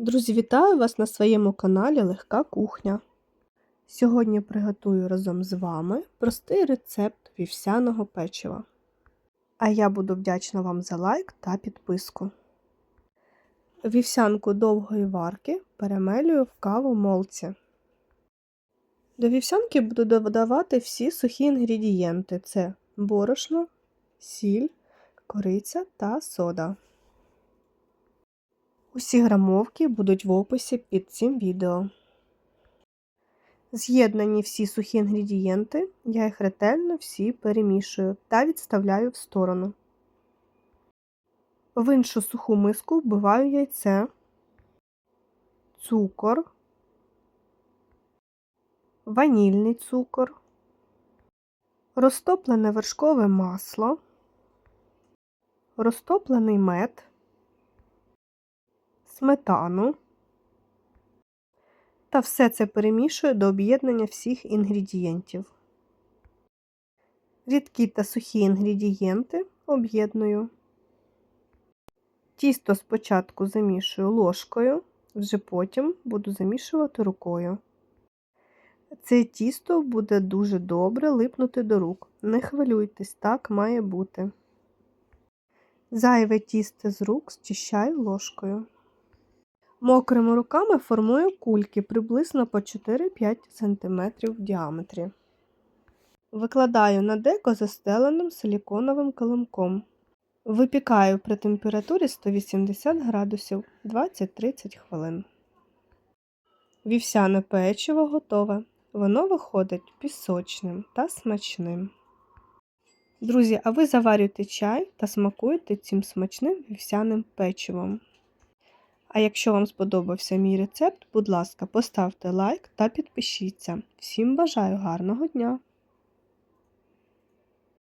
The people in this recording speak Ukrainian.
Друзі, вітаю вас на своєму каналі Легка кухня. Сьогодні приготую разом з вами простий рецепт вівсяного печива. А я буду вдячна вам за лайк та підписку. Вівсянку довгої варки перемелюю в каву молці. До вівсянки буду додавати всі сухі інгредієнти: це борошно, сіль, кориця та сода. Усі грамовки будуть в описі під цим відео. З'єднані всі сухі інгредієнти, я їх ретельно всі перемішую та відставляю в сторону. В іншу суху миску вбиваю яйце, цукор, ванільний цукор, розтоплене вершкове масло, розтоплений мед сметану та все це перемішую до об'єднання всіх інгредієнтів. Рідкі та сухі інгредієнти об'єдную. Тісто спочатку замішую ложкою, вже потім буду замішувати рукою. Це тісто буде дуже добре липнути до рук. Не хвилюйтесь, так має бути. Зайве тісто з рук зчищаю ложкою. Мокрими руками формую кульки приблизно по 4-5 см в діаметрі. Викладаю на деко застеленим силіконовим килимком. Випікаю при температурі 180 градусів 20-30 хвилин. Вівсяне печиво готове. Воно виходить пісочним та смачним. Друзі, а ви заварюєте чай та смакуєте цим смачним вівсяним печивом. А якщо вам сподобався мій рецепт, будь ласка, поставте лайк та підпишіться. Всім бажаю гарного дня!